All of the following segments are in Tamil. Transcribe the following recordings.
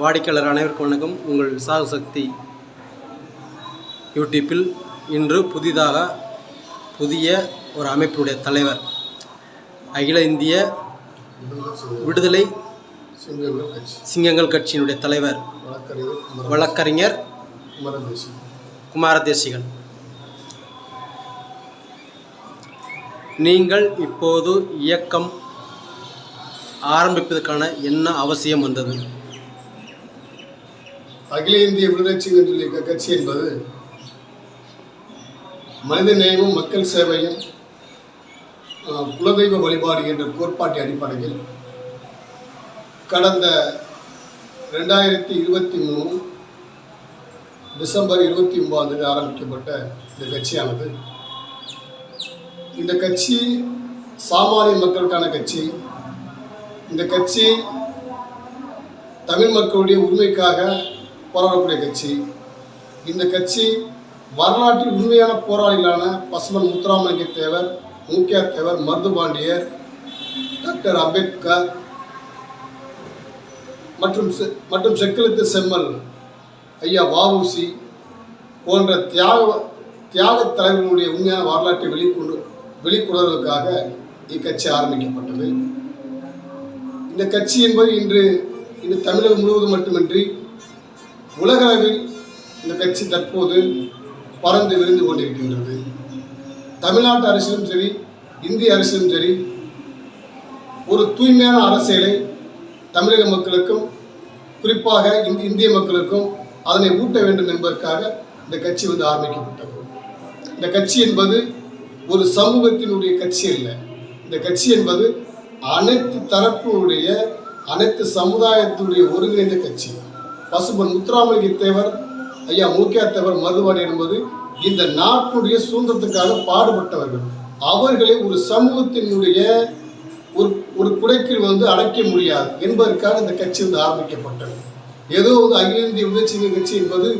வாடிக்கையாளர் அனைவருக்கும் வணக்கம். உங்கள் விசாக சக்தி யூடியூப்பில் இன்று புதிதாக புதிய ஒரு அமைப்பினுடைய தலைவர் அகில இந்திய விடுதலை சிங்கங்கள் கட்சியினுடைய தலைவர் வழக்கறிஞர் குமாரதேசிகன். நீங்கள் இப்போது இயக்கம் ஆரம்பிப்பதற்கான என்ன அவசியம் வந்தது? அகில இந்திய விடுதலை சிங்கம் கட்சி என்பது மனித நேயமும் மக்கள் சேவையும் குலதெய்வ வழிபாடு என்ற கோட்பாட்டு அடிப்படையில் கடந்த ரெண்டாயிரத்தி இருபத்தி மூணு டிசம்பர் இருபத்தி ஒன்பதாம் தேதி ஆரம்பிக்கப்பட்ட இந்த கட்சியானது. இந்த கட்சி சாமானிய மக்களுக்கான கட்சி. இந்த கட்சி தமிழ் மக்களுடைய உரிமைக்காக போராடக்கூடிய கட்சி. இந்த கட்சி வரலாற்றில் உண்மையான போராளிகளான பசுமன் முத்துராமலிங்க தேவர் மூக்கியா தேவர் மருதுபாண்டியர் டாக்டர் அம்பேத்கர் மற்றும் செ- மற்றும் செக்கிழுத்து செம்மல் ஐயா வாவுசி போன்ற தியாக தியாக தலைவர்களுடைய உண்மையான வரலாற்றை வெளிக்கொண்டு வெளிக்கொணர்வதற்காக இக்கட்சி ஆரம்பிக்கப்பட்டது. இந்த கட்சி என்பது இன்று இன்று தமிழகம் முழுவதும் மட்டுமின்றி உலகளவில் இந்த கட்சி தற்போது பறந்து விரிந்து கொண்டிருக்கின்றது. தமிழ்நாட்டு அரசியலும் சரி இந்திய அரசியலும் சரி ஒரு தூய்மையான அரசியலை தமிழக மக்களுக்கும் குறிப்பாக இந்த இந்திய மக்களுக்கும் அதனை ஊட்ட வேண்டும் என்பதற்காக இந்த கட்சி வந்து ஆரம்பிக்கப்பட்டது. இந்த கட்சி என்பது ஒரு சமூகத்தினுடைய கட்சி அல்ல. இந்த கட்சி என்பது அனைத்து தரப்பினுடைய அனைத்து சமுதாயத்தினுடைய ஒருங்கிணைந்த கட்சி. பசுபன் முத்துராமலிங்க தேவர் ஐயா மூக்கியா தேவர் மருதுவாடி என்பது இந்த நாட்டுடைய சுதந்திரத்துக்காக பாடுபட்டவர்கள். அவர்களை ஒரு சமூகத்தினுடைய ஒரு ஒரு குடைக்கில் வந்து அடைக்க முடியாது என்பதற்காக இந்த கட்சி வந்து ஆரம்பிக்கப்பட்டது. ஏதோ வந்து அகில இந்திய விடுதலை கட்சி என்பது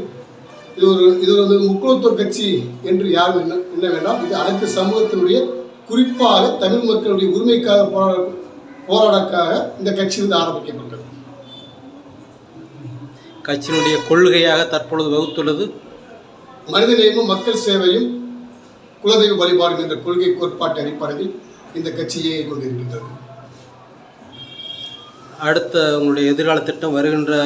இது ஒரு இது வந்து முக்கியத்துவ கட்சி என்று யாரும் என்ன என்ன வேண்டாம். இது அனைத்து சமூகத்தினுடைய குறிப்பாக தமிழ் மக்களுடைய உரிமைக்காக போராட போராடக்காக இந்த கட்சி வந்து ஆரம்பிக்கப்பட்டது. கட்சியினுடைய கொள்கையாக தற்பொழுது வகுத்துள்ளது. மனிதநேயமும் மக்கள் சேவையும் குலதெய்வ வழிபாடும் என்ற கொள்கை கோட்பாட்டு அடிப்படையில் இந்த கட்சி இயங்கிக் கொண்டிருக்கின்றது. அடுத்த உங்களுடைய எதிர்கால திட்டம் வருகின்ற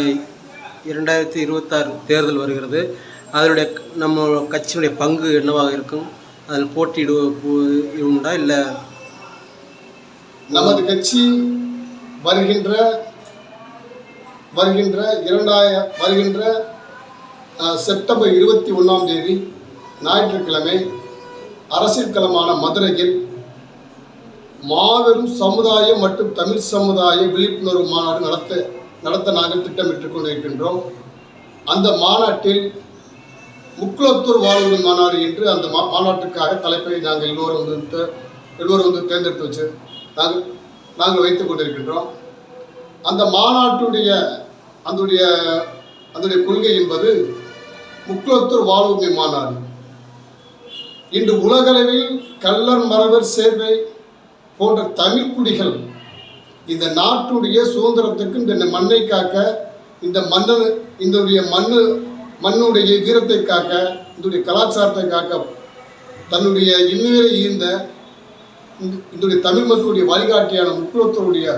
இரண்டாயிரத்தி இருபத்தாறு தேர்தல் வருகிறது. அதனுடைய நம்ம கட்சியினுடைய பங்கு என்னவாக இருக்கும்? அதில் போட்டியிடு உண்டா? இல்லை? நமது கட்சி வருகின்ற வருகின்ற இரண்டாய வருகின்ற செப்டம்பர் இருபத்தி ஒன்றாம் தேதி ஞாயிற்றுக்கிழமை அரசியல் களமான மதுரையில் மாபெரும் சமுதாய மற்றும் தமிழ் சமுதாய விழிப்புணர்வு மாநாடு நடத்த நடத்த நாங்கள் திட்டமிட்டுக் கொண்டிருக்கின்றோம். அந்த மாநாட்டில் முக்குளத்தூர் வாழ்வுறு மாநாடு என்று அந்த மா மாநாட்டுக்காக தலைப்பை நாங்கள் எல்லோரும் வந்து எல்லோரும் வந்து தேர்ந்தெடுத்து வச்சு நாங்கள் நாங்கள் வைத்துக் கொண்டிருக்கின்றோம். அந்த மாநாட்டுடைய அதனுடைய அதனுடைய கொள்கை என்பது முக்கியத்துவ வாழ்வுமை மாநாடு. இன்று உலகளவில் கல்லர் மரவர் சேர்வை போன்ற தமிழ்குடிகள் இந்த நாட்டுடைய சுதந்திரத்துக்கு இந்த மண்ணை காக்க இந்த மன்னன் இதனுடைய மண்ணு மண்ணுடைய வீரத்தை காக்க இதனுடைய கலாச்சாரத்தை காக்க தன்னுடைய இன்னுயிரை ஈர்ந்த இந்த- இதனுடைய தமிழ் மக்களுடைய வழிகாட்டியான முக்கியத்துவருடைய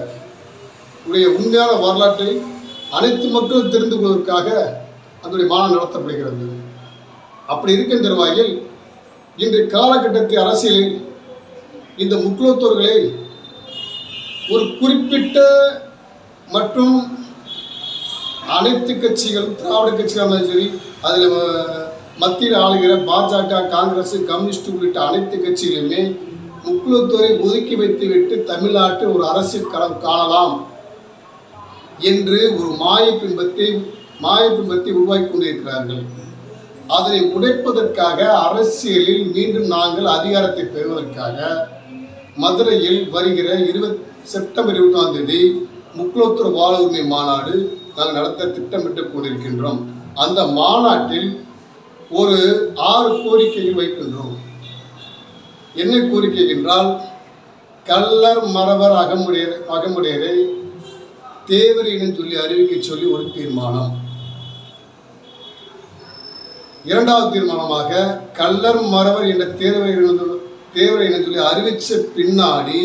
உடைய உண்மையான வரலாற்றை அனைத்து மக்களும் தெரிந்து கொள்வதற்காக அதனுடைய மாநாடு நடத்தப்படுகிறது. அப்படி இருக்கின்ற வகையில் இன்றைய காலகட்டத்தில் அரசியலில் இந்த முக்கியத்துவர்களை ஒரு குறிப்பிட்ட மற்றும் அனைத்து கட்சிகள் திராவிட கட்சிகளாக இருந்தாலும் சரி அதில் மத்தியில் ஆளுகிற பாஜக காங்கிரஸ் கம்யூனிஸ்ட் உள்ளிட்ட அனைத்து கட்சிகளுமே முக்குளத்தோரை ஒதுக்கி வைத்துவிட்டு தமிழ்நாட்டில் ஒரு அரசியல் களம் காணலாம். என்று ஒரு மாய பின்பத்தை மாய பின்பத்தை உருவாக்கி கொண்டிருக்கிறார்கள். அதனை உடைப்பதற்காக அரசியலில் மீண்டும் நாங்கள் அதிகாரத்தை பெறுவதற்காக மதுரையில் வருகிற இருபத் செப்டம்பர் இருபதாம் தேதி முக்குளத்தூர் வாழ உரிமை மாநாடு நாங்கள் நடத்த திட்டமிட்டு கொண்டிருக்கின்றோம். அந்த மாநாட்டில் ஒரு ஆறு கோரிக்கைகள் வைக்கின்றோம். என்ன கோரிக்கை என்றால் கள்ளர் மறவர் அகமுடையர் அகமுடையரை தேவர் இனம் சொல்லி அறிவிக்க சொல்லி ஒரு தீர்மானம். இரண்டாவது தீர்மானமாக கல்லர் மறவர் என்ற தேர்வை இனம் தேவரை இனம் சொல்லி அறிவிச்ச பின்னாடி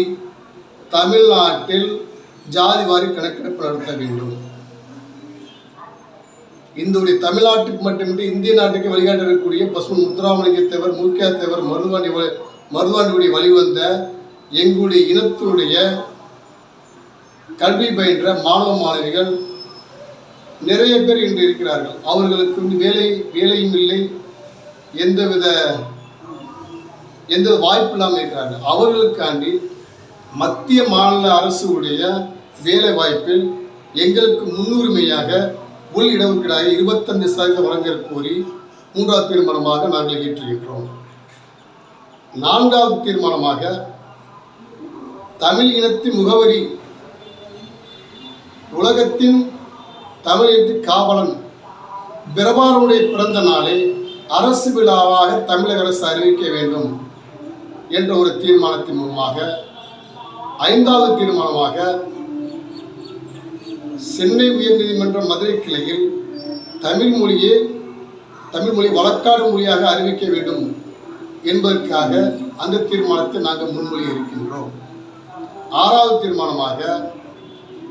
தமிழ்நாட்டில் ஜாதி வாரி கணக்கெடுப்பு நடத்த வேண்டும். இந்த தமிழ்நாட்டுக்கு மட்டுமின்றி இந்திய நாட்டுக்கு வழிகாட்டக்கூடிய பசுமன் முத்துராமலிங்க தேவர் முக்கிய தேவர் மருதுவாண்டி மருதுவாண்டியுடைய வழிவந்த எங்களுடைய இனத்தினுடைய கல்வி பயின்ற மாணவ மாணவிகள் நிறைய பேர் இன்று இருக்கிறார்கள். அவர்களுக்கு வந்து வேலை வேலையும் இல்லை எந்தவித எந்த வாய்ப்பு இல்லாமல் இருக்கிறார்கள். அவர்களுக்காண்டி மத்திய மாநில அரசுடைய வேலை வாய்ப்பில் எங்களுக்கு முன்னுரிமையாக உள் இடஒதுக்கீடாக இருபத்தஞ்சு சதவீதம் வழங்க கோரி மூன்றாவது தீர்மானமாக நாங்கள் ஏற்றுகின்றோம் நான்காவது தீர்மானமாக தமிழ் இனத்தின் முகவரி உலகத்தின் தமிழ் காவலன். பிரபாரனுடைய பிறந்த நாளை அரசு விழாவாக தமிழக அரசு அறிவிக்க வேண்டும் என்ற ஒரு தீர்மானத்தின் மூலமாக ஐந்தாவது தீர்மானமாக சென்னை உயர்நீதிமன்ற மதுரை கிளையில் தமிழ் மொழியே தமிழ் மொழி வழக்காடு மொழியாக அறிவிக்க வேண்டும் என்பதற்காக அந்த தீர்மானத்தை நாங்கள் முன்மொழி இருக்கின்றோம். ஆறாவது தீர்மானமாக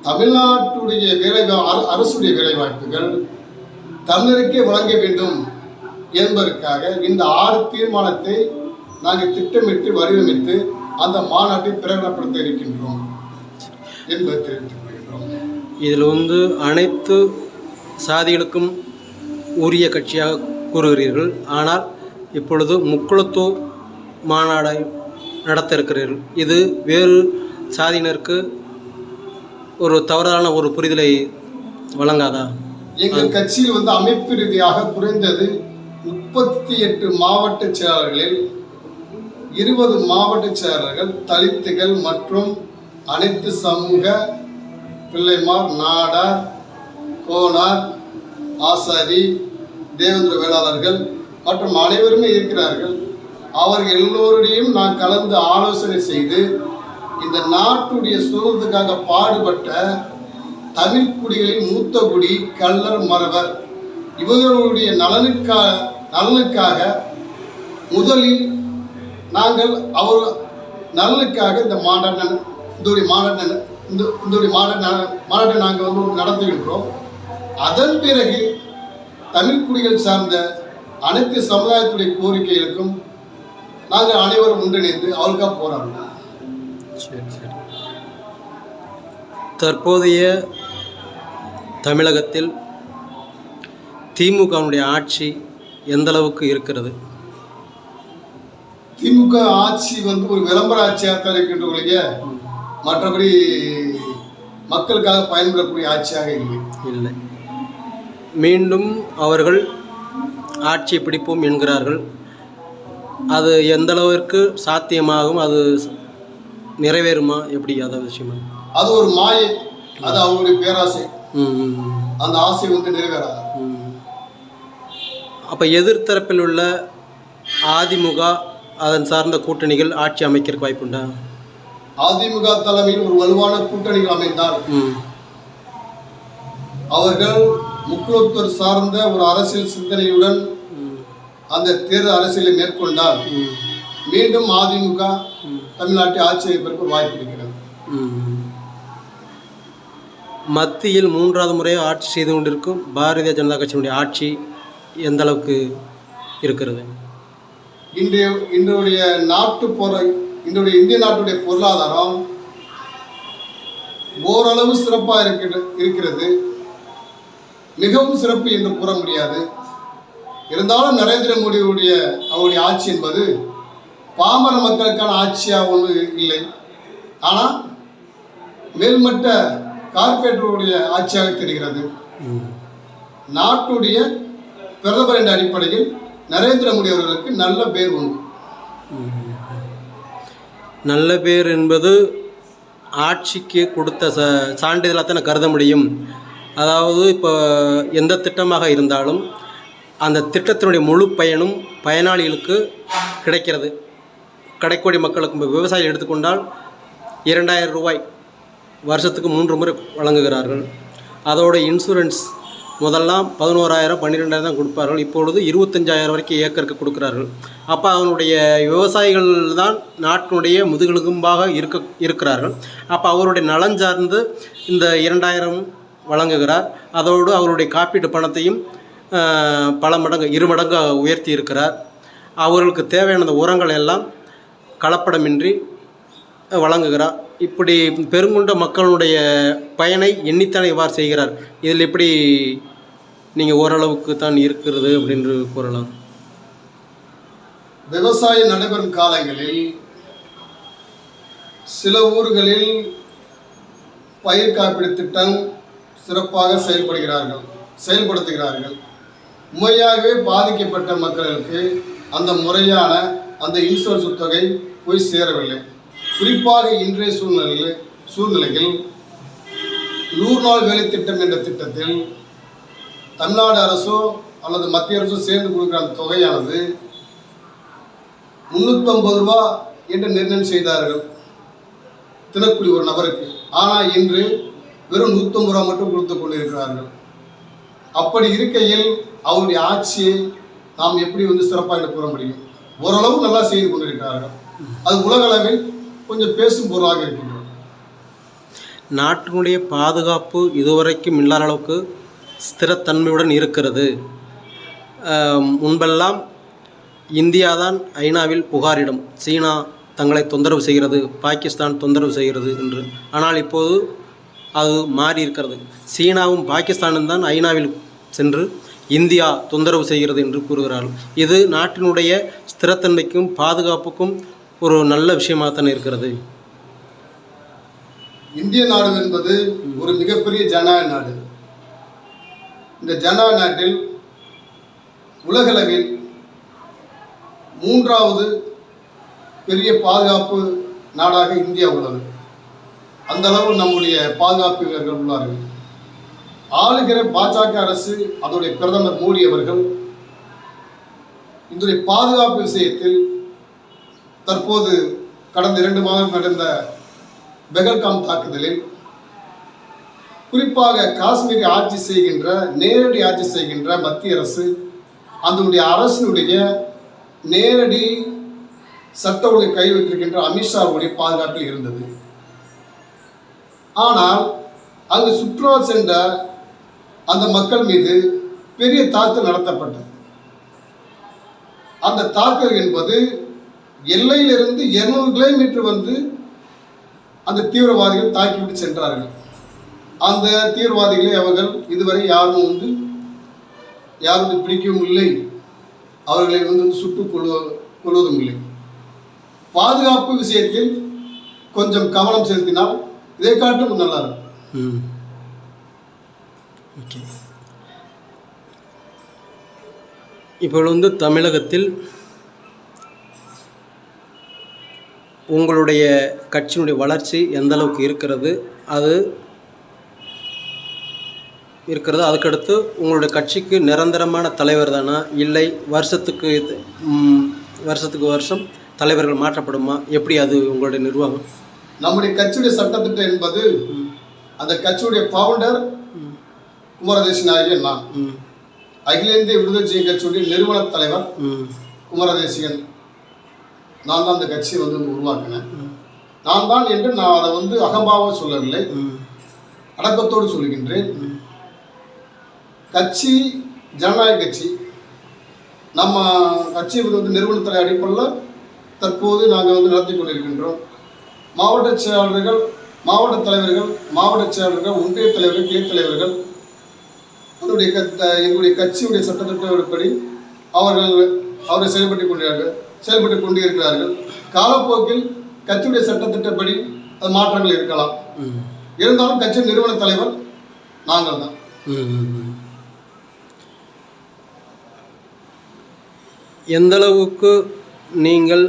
தமிழ்நாட்டுடைய வேலை அர- அரசுடைய வேலைவாய்ப்புகள் தமிழருக்கே வழங்க வேண்டும் என்பதற்காக இந்த ஆறு தீர்மானத்தை நாங்கள் திட்டமிட்டு வடிவமைத்து அந்த மாநாட்டை பிரகடனப்படுத்த இருக்கின்றோம் என்பதை தெரிவித்துக் கொள்கின்றோம். இதில் வந்து அனைத்து சாதிகளுக்கும் உரிய கட்சியாக கூறுகிறீர்கள். ஆனால் இப்பொழுது முக்குளத்தூர் மாநாடை நடத்த இருக்கிறீர்கள். இது வேறு சாதியினருக்கு ஒரு தவறான ஒரு புரிதலை வழங்காதா? எங்கள் கட்சியில் வந்து அமைப்பு ரீதியாக குறைந்தது முப்பத்தி எட்டு மாவட்ட செயலாளர்களில் இருபது மாவட்ட செயலாளர்கள் தலித்துகள் மற்றும் அனைத்து சமூக பிள்ளைமார் நாடார் கோனார் ஆசாரி தேவேந்திர வேளாளர்கள் மற்றும் அனைவருமே இருக்கிறார்கள். அவர்கள் எல்லோருடையும் நான் கலந்து ஆலோசனை செய்து இந்த நாட்டுடைய சுதந்திரத்துக்காக பாடுபட்ட தமிழ் குடிகளின் மூத்த குடி கல்லர் மறவர். இவர்களுடைய நலனுக்காக நலனுக்காக முதலில் நாங்கள் அவர் நலனுக்காக இந்த மாநாட்டை இந்த மாநாட்டை இந்த இந்த மாநாட்டை மாநாட்டை நாங்கள் வந்து நடத்துகின்றோம். அதன் பிறகு தமிழ் குடிகள் சார்ந்த அனைத்து சமுதாயத்துடைய கோரிக்கைகளுக்கும் நாங்கள் அனைவரும் ஒன்றிணைந்து அவருக்காக போராடுவோம். சரி சரி. தற்போதைய தமிழகத்தில் திமுகவுடைய ஆட்சி எந்த அளவுக்கு இருக்கிறது? திமுக ஆட்சி வந்து ஒரு விளம்பர ஆட்சியாக தான் இருக்கின்ற ஒழிய மற்றபடி மக்களுக்காக பயன்படக்கூடிய ஆட்சியாக இல்லை. இல்லை. மீண்டும் அவர்கள் ஆட்சியை பிடிப்போம் என்கிறார்கள். அது எந்த அளவிற்கு சாத்தியமாகும்? அது நிறைவேறுமா? எப்படி? அதை விஷயமா. அது ஒரு மாயை அது அவங்களுடைய பேராசை. அந்த ஆசை வந்து நிறைவேறாது. அப்போ எதிர்த்தரப்பில் உள்ள அதிமுக அதன் சார்ந்த கூட்டணிகள் ஆட்சி அமைக்கிறதுக்கு வாய்ப்புண்டா? அதிமுக தலைமையில் ஒரு வலுவான கூட்டணிகள் அமைந்தால் அவர்கள் முக்குளத்தூர் சார்ந்த ஒரு அரசியல் சிந்தனையுடன் அந்த தேர்தல் அரசியலை மேற்கொண்டால் மீண்டும் அதிமுக தமிழ்நாட்டை ஆட்சி அமைப்பதற்கு வாய்ப்பு இருக்கிறது. மத்தியில் மூன்றாவது முறையாக ஆட்சி செய்து கொண்டிருக்கும் பாரதிய ஜனதா கட்சியினுடைய ஆட்சி எந்த அளவுக்கு இருக்கிறது? இன்றைய இன்றைய நாட்டு பொற இன்றைய இந்திய நாட்டுடைய பொருளாதாரம் ஓரளவு சிறப்பாக இருக்கிற இருக்கிறது. மிகவும் சிறப்பு என்று கூற முடியாது. இருந்தாலும் நரேந்திர மோடியுடைய அவருடைய ஆட்சி என்பது பாமர மக்களுக்கான ஆட்சியாக ஒன்று இல்லை. ஆனால் மேல்மட்ட கார்பரேட்டருடைய ஆட்சியாக தெரிகிறது. நாட்டுடைய பிரதமர் என்ற அடிப்படையில் நரேந்திர மோடி அவர்களுக்கு நல்ல பேர் உண்டு. நல்ல பேர் என்பது ஆட்சிக்கு கொடுத்த ச சான்றிதழாக தான் கருத முடியும். அதாவது இப்போ எந்த திட்டமாக இருந்தாலும் அந்த திட்டத்தினுடைய முழு பயனும் பயனாளிகளுக்கு கிடைக்கிறது. கடைக்கோடி மக்களுக்கு இப்போ விவசாயிகள் எடுத்துக்கொண்டால் இரண்டாயிரம் ரூபாய் வருஷத்துக்கு மூன்று முறை வழங்குகிறார்கள். அதோட இன்சூரன்ஸ் முதல்லாம் பதினோராயிரம் பன்னிரெண்டாயிரம் தான் கொடுப்பார்கள். இப்பொழுது இருபத்தஞ்சாயிரம் வரைக்கும் ஏக்கருக்கு கொடுக்குறார்கள். அப்போ அவனுடைய விவசாயிகள் தான் நாட்டினுடைய முதுகெலும்பாக இருக்க இருக்கிறார்கள். அப்போ அவருடைய நலன் சார்ந்து இந்த இரண்டாயிரம் வழங்குகிறார். அதோடு அவருடைய காப்பீட்டு பணத்தையும் பல மடங்கு இரு மடங்கு உயர்த்தி இருக்கிறார். அவர்களுக்கு தேவையான உரங்கள் எல்லாம் கலப்படமின்றி வழங்குகிறார். இப்படி பெருங்குண்ட மக்களுடைய பயனை எண்ணித்தானே இவ்வாறு செய்கிறார். இதில் எப்படி நீங்கள் ஓரளவுக்கு தான் இருக்கிறது அப்படின்னு கூறலாம். விவசாயம் நடைபெறும் காலங்களில் சில ஊர்களில் பயிர் காப்பீடு திட்டம் சிறப்பாக செயல்படுகிறார்கள் செயல்படுத்துகிறார்கள். முறையாகவே பாதிக்கப்பட்ட மக்களுக்கு அந்த முறையான அந்த இன்சூரன்ஸ் தொகை போய் சேரவில்லை. குறிப்பாக இன்றைய சூழ்நிலையில் சூழ்நிலையில் நூறு நாள் வேலை திட்டம் என்ற திட்டத்தில் தமிழ்நாடு அரசோ அல்லது மத்திய அரசோ சேர்ந்து கொடுக்குற அந்த தொகையானது முந்நூற்றம்பது ரூபா என்று நிர்ணயம் செய்தார்கள். தினக்குடி ஒரு நபருக்கு. ஆனால் இன்று வெறும் நூற்றம்பது ரூபா மட்டும் கொடுத்து கொண்டிருக்கிறார்கள். அப்படி இருக்கையில் அவருடைய ஆட்சியை நாம் எப்படி வந்து சிறப்பாக என்று கூற முடியும்? ஓரளவு நல்லா செய்து கொண்டிருக்கிறார்கள். அது உலகளவில் கொஞ்சம் பேசும் பொருளாக இருக்கின்றது. நாட்டினுடைய பாதுகாப்பு இதுவரைக்கும் இல்லாத அளவுக்கு ஸ்திரத்தன்மையுடன் இருக்கிறது. முன்பெல்லாம் இந்தியா தான் ஐநாவில் புகாரிடும். சீனா தங்களை தொந்தரவு செய்கிறது பாகிஸ்தான் தொந்தரவு செய்கிறது என்று. ஆனால் இப்போது அது மாறி இருக்கிறது. சீனாவும் பாகிஸ்தானும் தான் ஐநாவில் சென்று இந்தியா தொந்தரவு செய்கிறது என்று கூறுகிறார்கள். இது நாட்டினுடைய ஸ்திரத்தன்மைக்கும் பாதுகாப்புக்கும் ஒரு நல்ல விஷயமாகத்தான் இருக்கிறது. இந்திய நாடு என்பது ஒரு மிகப்பெரிய ஜனநாயக நாடு. இந்த ஜனநாயக நாட்டில் உலகளவில் மூன்றாவது பெரிய பாதுகாப்பு நாடாக இந்தியா உள்ளது. அந்த அளவு நம்முடைய பாதுகாப்பு வீரர்கள் உள்ளார்கள். ஆளுகிற பாஜக அரசு அதோடைய பிரதமர் மோடி அவர்கள் இதனுடைய பாதுகாப்பு விஷயத்தில் தற்போது கடந்த இரண்டு மாதம் நடந்த பெகல்காம் தாக்குதலில் குறிப்பாக காஷ்மீரை ஆட்சி செய்கின்ற நேரடி ஆட்சி செய்கின்ற மத்திய அரசு அதனுடைய அரசினுடைய நேரடி சட்ட ஒழுங்கை கை வைத்திருக்கின்ற அமித்ஷாவுடைய பாதுகாப்பில் இருந்தது. ஆனால் அங்கு சுற்றுலா சென்ற அந்த மக்கள் மீது பெரிய தாக்குதல் நடத்தப்பட்டது. அந்த தாக்குதல் என்பது எல்லையிலிருந்து 200 கிலோமீட்டர் வந்து அந்த தீவிரவாதிகள் தாக்கிவிட்டு சென்றார்கள். அந்த தீவிரவாதிகளை அவர்கள் இதுவரை யாரும் வந்து யாரும் வந்து பிடிக்கவும் இல்லை. அவர்களை வந்து சுட்டுக் கொள்வ கொள்வதும் இல்லை. பாதுகாப்பு விஷயத்தில் கொஞ்சம் கவனம் செலுத்தினால் இதை காட்டும் நல்லா இருக்கும். ஓகே இப்போ வந்து தமிழகத்தில் உங்களுடைய கட்சியினுடைய வளர்ச்சி எந்த அளவுக்கு இருக்கிறது? அது இருக்கிறது. அதுக்கடுத்து உங்களுடைய கட்சிக்கு நிரந்தரமான தலைவர் தானா? இல்லை வருஷத்துக்கு வருஷத்துக்கு வருஷம் தலைவர்கள் மாற்றப்படுமா? எப்படி அது உங்களுடைய நிர்வாகம்? நம்முடைய கட்சியுடைய சட்டத்திட்டம் என்பது அந்த கட்சியுடைய ஃபவுண்டர் குமரதேசன் ஆகிய நான் அகில இந்திய விடுதலை சிறுத்தை கட்சியுடைய நிறுவன தலைவர் குமரதேசிகன். நான் தான் அந்த கட்சியை வந்து உருவாக்கினேன். நான் தான் என்று நான் அதை வந்து அகம்பாவம் சொல்லவில்லை. அடக்கத்தோடு சொல்கின்றேன் கட்சி ஜனநாயக கட்சி நம்ம கட்சி வந்து நிறுவனத்துறை அடிப்படையில் தற்போது நாங்கள் வந்து நடத்தி கொண்டிருக்கின்றோம். மாவட்ட செயலாளர்கள் மாவட்ட தலைவர்கள் மாவட்ட செயலாளர்கள் ஒன்றிய தலைவர்கள் கிளை தலைவர்கள் கத்த எங்களுடைய கட்சியுடைய சட்டத்திட்டப்படி அவர்கள் அவரை செயல்பட்டு கொண்டிருக்கிறார்கள். செயல்பட்டு கொண்டு இருக்கிறார்கள் காலப்போக்கில் கட்சியுடைய சட்டத்திட்டப்படி அது மாற்றங்கள் இருக்கலாம். இருந்தாலும் கட்சி நிறுவன தலைவர் நாங்கள் தான். எந்த அளவுக்கு நீங்கள்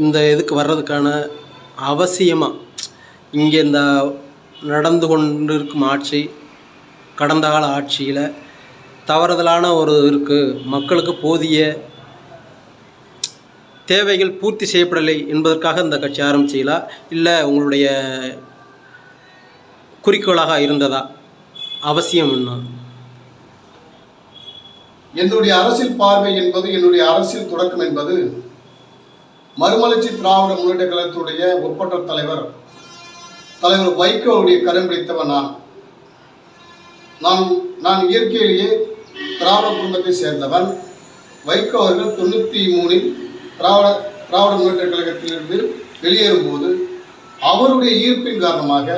இந்த இதுக்கு வர்றதுக்கான அவசியமாக இங்கே இந்த நடந்து கொண்டிருக்கும் ஆட்சி கடந்த கால ஆட்சியில் தவறுதலான ஒரு இருக்குது மக்களுக்கு போதிய தேவைகள் பூர்த்தி செய்யப்படலை என்பதற்காக இந்த கட்சி ஆரம்பிச்சிங்களா? இல்லை உங்களுடைய குறிக்கோளாக இருந்ததா? அவசியம் என்ன? என்னுடைய அரசியல் பார்வை என்பது என்னுடைய அரசியல் தொடக்கம் என்பது மறுமலர்ச்சி திராவிட முன்னேற்ற கழகத்துடைய ஒப்பற்ற தலைவர் தலைவர் வைகோவுடைய கரம் பிடித்தவன் நான். நான் நான் இயற்கையிலேயே திராவிட குடும்பத்தை சேர்ந்தவன். வைகோ அவர்கள் தொண்ணூற்றி மூணில் திராவிட திராவிட முன்னேற்ற கழகத்திலிருந்து வெளியேறும்போது அவருடைய ஈர்ப்பின் காரணமாக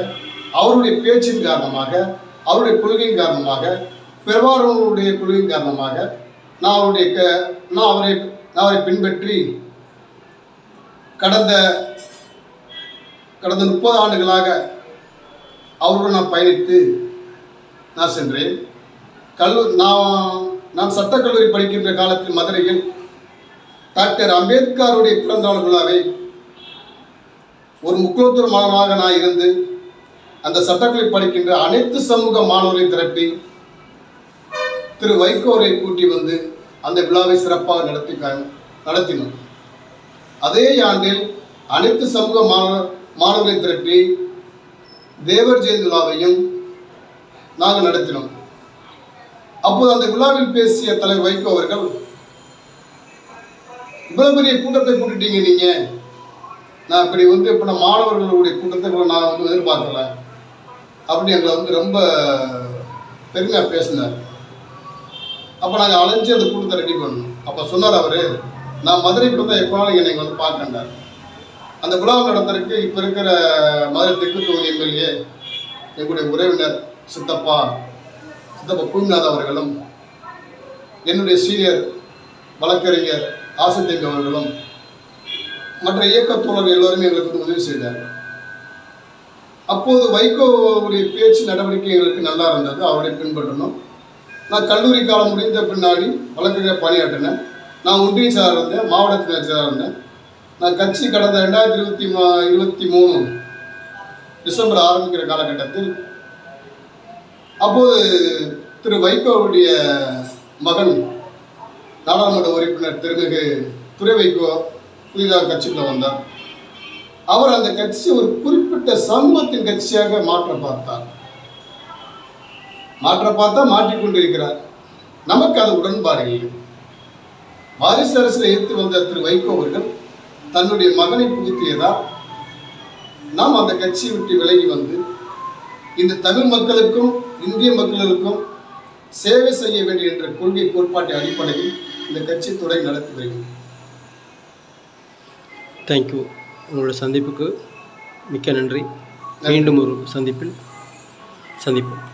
அவருடைய பேச்சின் காரணமாக அவருடைய கொள்கையின் காரணமாக பெருவாரூருடைய கொள்கையின் காரணமாக நான் அவருடைய க நான் அவரை நான் அவரை பின்பற்றி கடந்த கடந்த முப்பது ஆண்டுகளாக அவருடன் நான் பயணித்து நான் சென்றேன். கல்லூ நான் நான் சட்டக்கல்லூரி படிக்கின்ற காலத்தில் மதுரையில் டாக்டர் அம்பேத்கருடைய பிறந்தநாள் விழாவை ஒரு முக்கியத்துவ மாணவனாக நான் இருந்து அந்த சட்டக்கல்லூரி படிக்கின்ற அனைத்து சமூக மாணவர்களையும் திரட்டி திரு வைகோரை கூட்டி வந்து அந்த விழாவை சிறப்பாக நடத்தி நடத்தினோம். அதே ஆண்டில் அனைத்து சமூக மாணவ மாணவர்களை திரட்டி தேவர் ஜெயந்தி விழாவையும் நாங்கள் நடத்தினோம். அப்போது அந்த விழாவில் பேசிய தலைவர் வைகோ அவர்கள் இவ்வளவு பெரிய கூட்டத்தை கூட்டிட்டீங்க நீங்க. நான் இப்படி வந்து இப்போ நான் மாணவர்களுடைய கூட்டத்தை கூட நான் வந்து எதிர்பார்க்கல. அப்படி எங்களை வந்து ரொம்ப பெருமையாக பேசினார். அப்போ நாங்கள் அலைஞ்சு அந்த கூட்டத்தை ரெடி பண்ணோம். அப்போ சொன்னார் அவர் நான் மதுரை கூட்டத்தை எப்போனாலும் என்னை நீங்கள் வந்து பார்க்கண்டார். அந்த விழா நடத்துறதுக்கு இப்போ இருக்கிற மதுரை தெற்கு தொகுதி எம்எல்ஏ எங்களுடைய உறவினர் சித்தப்பா சித்தப்பா பூமிநாத் அவர்களும் என்னுடைய சீனியர் வழக்கறிஞர் ஆசத்தேவி அவர்களும் மற்ற இயக்கத்தோழர்கள் எல்லோருமே எங்களுக்கு வந்து உதவி செய்தார்கள். அப்போது வைகோவுடைய பேச்சு நடவடிக்கை எங்களுக்கு நல்லா இருந்தது. அவரை பின்பற்றணும். நான் கல்லூரி காலம் முடிந்த பின்னாடி வழக்கறிஞர் பணியாற்றினேன். நான் ஒன்றிய செயலாளர் இருந்தேன் மாவட்ட செயலாளர் இருந்தேன். நான் கட்சி கடந்த ரெண்டாயிரத்தி இருபத்தி மா இருபத்தி மூணு டிசம்பர் ஆரம்பிக்கிற காலகட்டத்தில் அப்போது திரு வைகோவுடைய மகன் நாடாளுமன்ற உறுப்பினர் திருமிகு துறை வைகோ புதிதாக கட்சிக்குள்ள வந்தார். அவர் அந்த கட்சியை ஒரு குறிப்பிட்ட சமூகத்தின் கட்சியாக மாற்ற பார்த்தார். மாற்ற பார்த்தா மாற்றிக்கொண்டிருக்கிறார் நமக்கு அது உடன்பாடு இல்லை. வாரிசு அரசில் எதிர்த்து வந்த திரு வைகோ அவர்கள் தன்னுடைய மகனை புகுத்தியதால் நாம் அந்த கட்சியை விட்டு விலகி வந்து இந்த தமிழ் மக்களுக்கும் இந்திய மக்களுக்கும் சேவை செய்ய வேண்டிய என்ற கொள்கை கோட்பாட்டின் அடிப்படையில் இந்த கட்சி தொடங்கி நடத்தி வருகிறது. தேங்க்யூ உங்களோட சந்திப்புக்கு மிக்க நன்றி. மீண்டும் ஒரு சந்திப்பில் சந்திப்போம்.